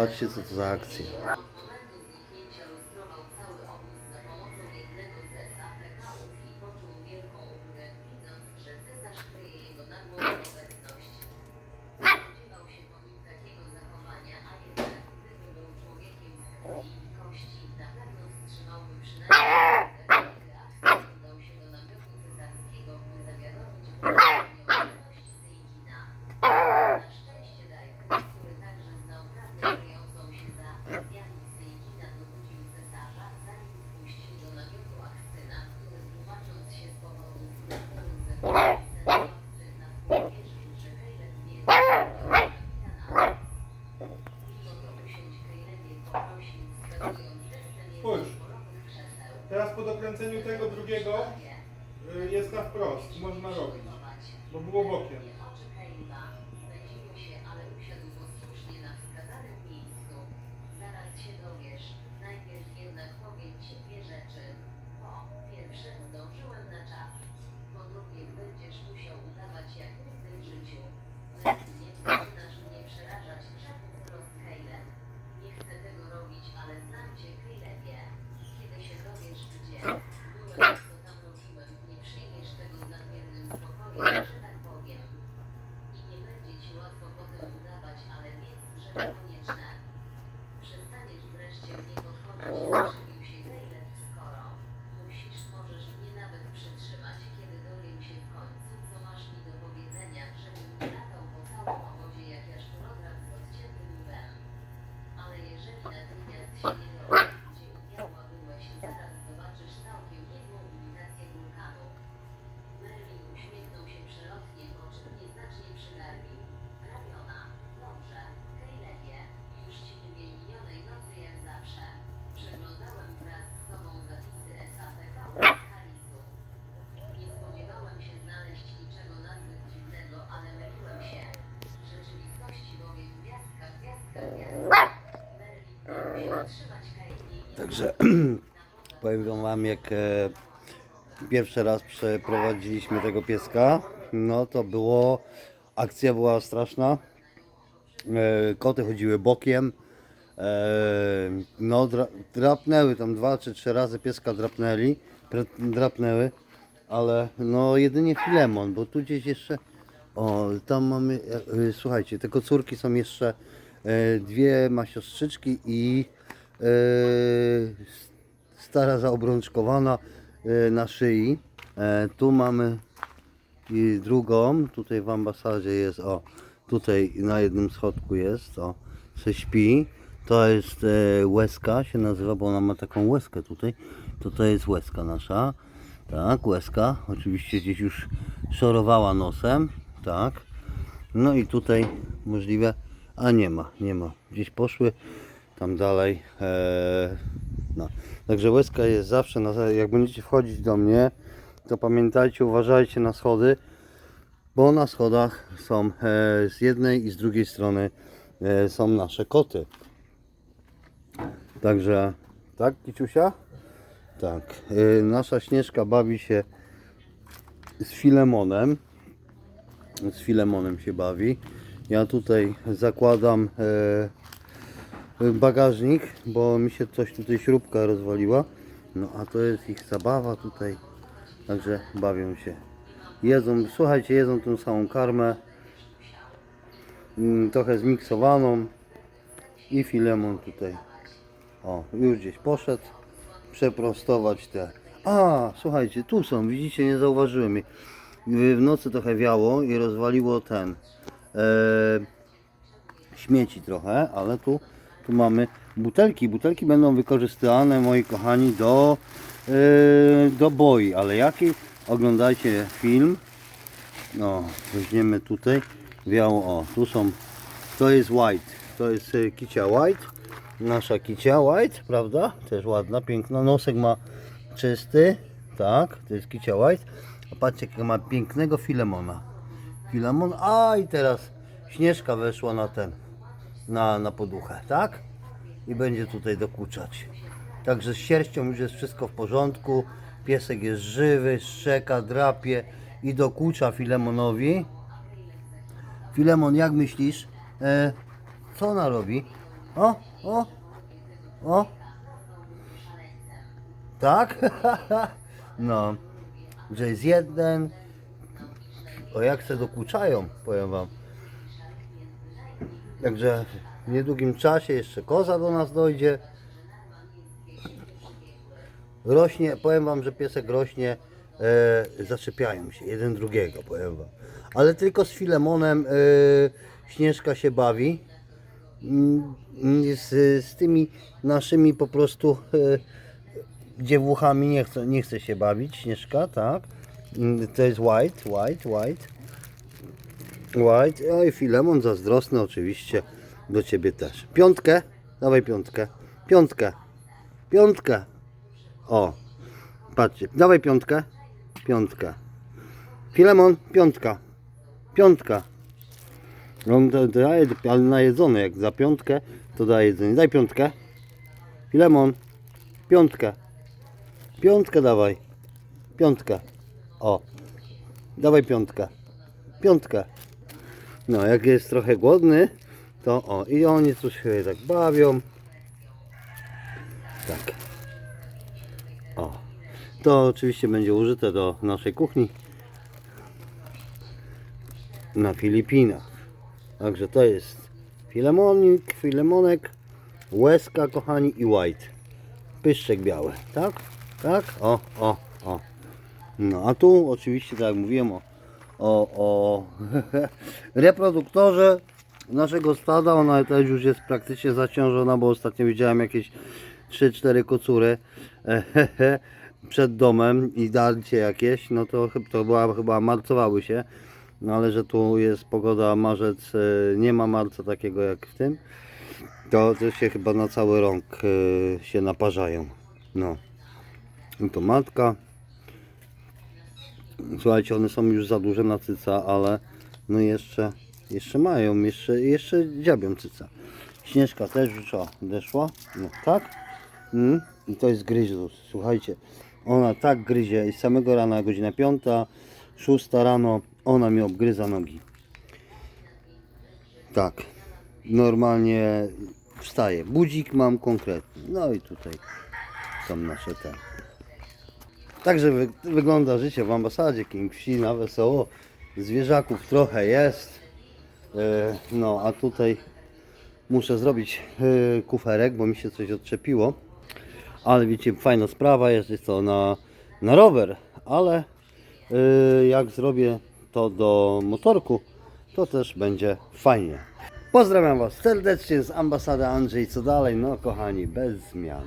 Patrzcie co to Teraz po dokręceniu tego drugiego y, jest na wprost. Można robić. Bo było bokiem. Bye. Także powiem wam jak e, pierwszy raz przeprowadziliśmy tego pieska, no to było, akcja była straszna. E, koty chodziły bokiem. E, no dra, drapnęły tam dwa czy trzy razy pieska drapnęli, drapnęły, ale no jedynie Filemon, bo tu gdzieś jeszcze, o tam mamy, słuchajcie, te kocurki są jeszcze dwie ma siostrzyczki i e, stara zaobrączkowana e, na szyi. E, tu mamy i drugą, tutaj w ambasadzie jest, o, tutaj na jednym schodku jest, o, se śpi. To jest e, łezka się nazywa, bo ona ma taką łezkę tutaj. To to jest łezka nasza. Tak, łezka. Oczywiście gdzieś już szorowała nosem. Tak. No i tutaj możliwe, a nie ma, nie ma. Gdzieś poszły tam dalej. E, no. Także łezka jest zawsze, na, jak będziecie wchodzić do mnie, to pamiętajcie, uważajcie na schody, bo na schodach są e, z jednej i z drugiej strony e, są nasze koty. Także, tak, Kiciusia? Tak. E, nasza Śnieżka bawi się z Filemonem. Z Filemonem się bawi. Ja tutaj zakładam e, bagażnik, bo mi się coś tutaj śrubka rozwaliła. No a to jest ich zabawa tutaj. Także bawią się. Jedzą, słuchajcie, jedzą tą samą karmę. Mm, Trochę zmiksowaną. I filemon tutaj. O, już gdzieś poszedł. Przeprostować te. A, słuchajcie, tu są, widzicie, nie zauważyłem. W nocy trochę wiało i rozwaliło ten. E, śmieci trochę, ale tu, tu mamy butelki. Butelki będą wykorzystywane, moi kochani, do, e, do boi. Ale jakiej? Oglądajcie film. No, weźmiemy tutaj. Biało, o, tu są, to jest white. To jest e, kicia white. Nasza kicia white, prawda? Też ładna, piękna. Nosek ma czysty. Tak, to jest kicia white. A patrzcie, jakiego ma pięknego filemona. Filemon, a i teraz śnieżka weszła na ten, na, na poduchę, tak? I będzie tutaj dokuczać. Także z sierścią już jest wszystko w porządku. Piesek jest żywy, szczeka, drapie i dokucza Filemonowi. Filemon, jak myślisz, e, co ona robi? O, o, o. Tak? No, że jest jeden. O jak se dokuczają, powiem wam. Także w niedługim czasie jeszcze koza do nas dojdzie. Rośnie, powiem wam, że piesek rośnie, e, zaczepiają się jeden drugiego, powiem wam. Ale tylko z Filemonem e, Śnieżka się bawi. Mm, Z, z tymi naszymi po prostu e, dziewuchami nie chce, nie chce się bawić, Śnieżka, tak. Mm, To jest White, White, White. White, oj Filemon zazdrosny oczywiście, do Ciebie też. Piątkę, dawaj piątkę, piątkę, piątkę. O, patrzcie, dawaj piątkę, piątkę. Filemon, piątka, piątka. On to daje, ale najedzony, jak za piątkę, to daje jedzenie. Daj piątkę. Filemon, piątkę. Piątkę dawaj. Piątkę. O, dawaj piątkę. Piątkę. No, jak jest trochę głodny, to o, i oni tu się tak bawią. Tak. O. To oczywiście będzie użyte do naszej kuchni na Filipinach. Także to jest filemonik, filemonek, łezka kochani i white. Pyszczek biały, tak? Tak? O, o, o. No a tu oczywiście tak jak mówiłem o, o, o reproduktorze naszego stada. Ona też już jest praktycznie zaciążona, bo ostatnio widziałem jakieś 3-4 kocury przed domem i darcie jakieś, no to, to była, chyba marcowały się. No ale że tu jest pogoda marzec, e, nie ma marca takiego jak w tym, to, to się chyba na cały rąk e, się naparzają. No. I to matka. Słuchajcie, one są już za duże na cyca, ale no jeszcze, jeszcze mają, jeszcze, jeszcze dziabią cyca. Śnieżka też już odeszła, no tak. Mm. I to jest gryzus, słuchajcie. Ona tak gryzie i samego rana, godzina 5, 6 rano, ona mi obgryza nogi. Tak, normalnie wstaje. Budzik mam konkretny. No i tutaj są nasze te. Także wy, wygląda życie w ambasadzie King Wsi na wesoło. Zwierzaków trochę jest. E, No, a tutaj muszę zrobić e, kuferek, bo mi się coś odczepiło. Ale wiecie, fajna sprawa jest, to na, na rower, ale e, jak zrobię to do motorku, to też będzie fajnie. Pozdrawiam Was serdecznie z ambasady Andrzej. Co dalej? No kochani, bez zmian.